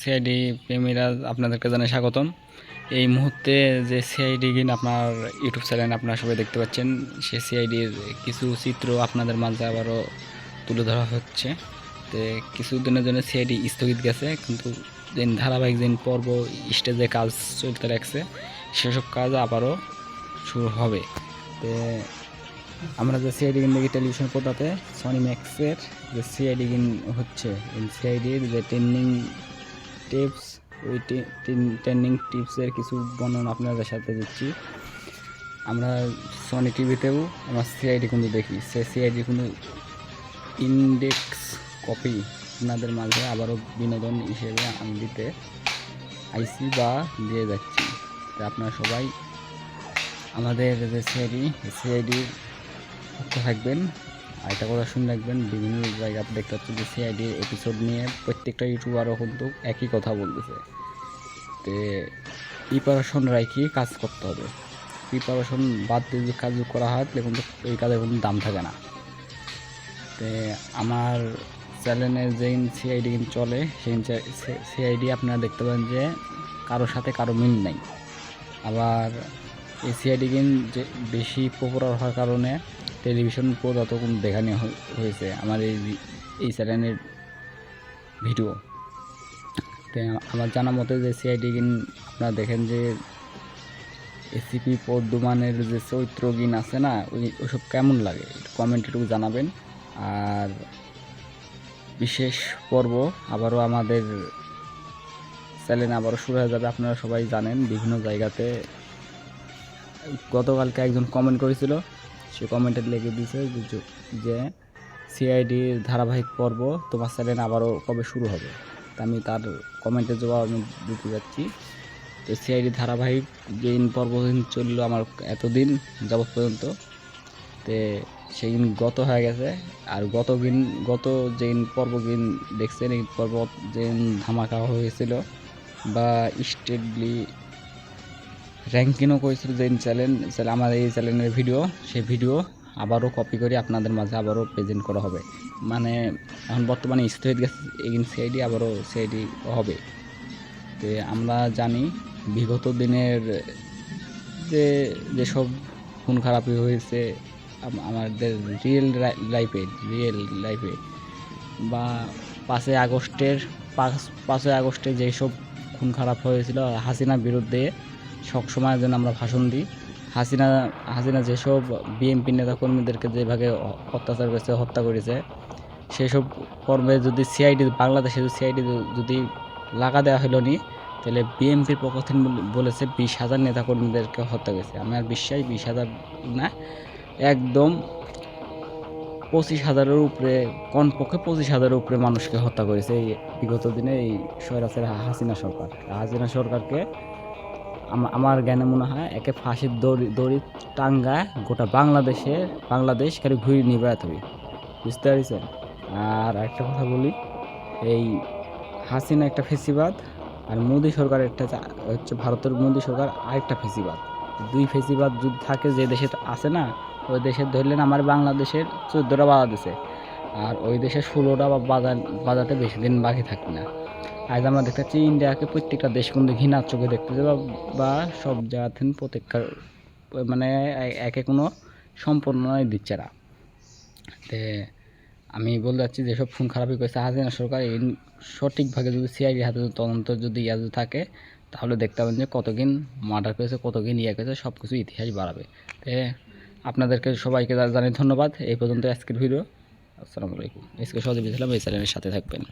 CID প্রেমীরা আপনাদেরকে জানাই স্বাগতম। এই মুহূর্তে যে সিআইডি গিন আপনার ইউটিউব চ্যানেল আপনারা সবাই দেখতে পাচ্ছেন, সে সিআইডির কিছু চিত্র আপনাদের মাঝে আবারও তুলে ধরা হচ্ছে। তো কিছুদিনের জন্য সিআইডি স্থগিত গেছে, কিন্তু যে ধারাবাহিক দিন পর্ব স্টেজে কাজ চলতে রাখছে সেসব কাজ আবারও শুরু হবে। তো আমরা যে সিআইডি গিন দেখি টেলিভিশন পর্দাতে সনি ম্যাক্সের যে সিআইডি গিন হচ্ছে সিআইডির যে ট্রেনিং টিপস ওই ট্রেনিং টিপসের কিছু বর্ণনা আপনাদের সাথে দিচ্ছি। আমরা সনি টিভিতেও আমরা সিআইডি কিন্তু দেখি। সে সিআইডি কিন্তু ইন্ডেক্স কপি আপনাদের মাঝে আবারও বিনোদন হিসেবে আমি দিতে আইসি বা দিয়ে যাচ্ছি। তো আপনারা সবাই আমাদের যে সিআইডি সিআইডির থাকবেন। আর একটা কথা শুনে রাখবেন, বিভিন্ন জায়গাতে দেখতে পাচ্ছি যে সিআইডির এপিসোড নিয়ে প্রত্যেকটা ইউটিউবারও কিন্তু একই কথা বলতেছে। তো প্রিপারেশন রাখি কাজ করতে হবে? প্রিপারেশন বাদ দিয়ে যে কাজ করা হয়, তাহলে কিন্তু এই কাজের কোনো দাম থাকে না। তো আমার চ্যানেলে যে সিআইডি কিন্তু চলে, সেই সিআইডি আপনারা দেখতে পাবেন যে কারোর সাথে কারও মিল নাই। আবার এই সিআইডি গেম যে বেশি পপুলার হওয়ার কারণে টেলিভিশন পর্যন্ত কোনো দেখানো হয়ে- হয়েছে, আমার এই এই চ্যানেলের ভিডিও। তো আমার জানা মতে যে সিআইডি গিন, আপনারা দেখেন যে এসিপি পদ্মমানের যে চৈত্র গিন আছে না, ওই, ওসব কেমন লাগে? কমেন্ট একটু জানাবেন। আর বিশেষ পর্ব আবারও আমাদের চ্যানেল আবারও শুরু হয়ে যাবে, আপনারা সবাই জানেন, বিভিন্ন জায়গাতে গতকালকে একজন কমেন্ট করেছিল সে কমেন্টে লিখে দিয়েছে যে সিআইডির ধারাবাহিক পর্ব তোমার চ্যানেল আবারও কবে শুরু হবে? তা আমি তার কমেন্টের জবাব আমি দিতে যাচ্ছি। তো সিআইডি ধারাবাহিক যে পর্ব চলল আমার এতদিন যাবৎ পর্যন্ত। তে সেই দিন গত হয়ে গেছে। আর গত দিন, গত যেদিন পর্ব দিন দেখছেন, এই পর্ব যেদিন ধামাকা হয়েছিল বা স্টেটলি র্যাঙ্কিংও করেছিল যে চ্যানেল আমার এই চ্যানেলের ভিডিও সেই ভিডিও আবারও কপি করে আপনাদের মাঝে আবারও প্রেজেন্ট করা হবে। মানে এখন বর্তমানে স্থগিত গেছে এগিন সিআইডি আবারও সিআইডি হবে। তো আমরা জানি, বিগত দিনের যে, যেসব খুন খারাপি হয়েছে আমাদের রিয়েল লাইফে রিয়েল লাইফে বা পাঁচই আগস্টের, পাঁচ পাঁচই আগস্টে যেসব খুন খারাপ হয়েছিল হাসিনার বিরুদ্ধে সবসময়ের জন্য আমরা ভাষণ দিই। হাসিনা হাসিনা যেসব বিএনপি নেতাকর্মীদেরকে যেভাবে অত্যাচার করেছে, হত্যা করেছে, সেসব কর্মে যদি সিআইডি, বাংলাদেশে সিআইডি যদি লাগা দেওয়া হলো নি, তাহলে বিএনপির পক্ষ থেকে বলেছে বিশ হাজার নেতাকর্মীদেরকে হত্যা করেছে। আমার বিশ্বাস, বিশ হাজার না, একদম পঁচিশ হাজারের উপরে, কমপক্ষে পঁচিশ হাজারের উপরে মানুষকে হত্যা করেছে এই বিগত দিনে এই স্বৈরাচার হাসিনা সরকার। হাসিনা সরকারকে আমার জ্ঞানে মনে হয় একে ফাঁসির দড়ি দড়ি টাঙ্গায় গোটা বাংলাদেশে, বাংলাদেশ খালি ঘুরে নিয়ে বেড়াতে হবে বুঝতে পারছেন? আর একটা কথা বলি, এই হাসিনা একটা ফেসিবাদ আর মোদী সরকার একটা হচ্ছে ভারতের মোদী সরকার আরেকটা ফেসিবাদ। দুই ফেসিবাদ যদি থাকে, যে দেশে আছে না, ওই দেশে ধরলেন আমার বাংলাদেশের চোদ্দোটা বাধা দিছে আর ওই দেশে ষোলোটা বা বাজা বাজাতে বেশি দিন বাকি থাকে না। আজ আমরা দেখতে পাচ্ছি ইন্ডিয়াকে প্রত্যেকটা দেশ কিন্তু ঘৃণার চোখে দেখতেছে বা সব জায়গাতে প্রত্যেকটা মানে একে কোনো সম্পূর্ণই দিচ্ছে না। তে আমি বলতে চাচ্ছি যেসব ফোন খারাপই করেছে হাসিনা সরকার। এই সঠিকভাবে যদি সিআইডি হাতে তদন্ত যদি ইয়া থাকে, তাহলে দেখতে পাবেন যে কতদিন মার্ডার করেছে, কতদিন ইয়ে করেছে সব কিছু ইতিহাস বাড়াবে। তে আপনাদেরকে সবাইকে জানাই ধন্যবাদ। এই পর্যন্ত আজকের ভিডিও। আসসালামু আলাইকুম। এসকে সহযোগী ছিলাম এই চ্যানেলের সাথে থাকবেন।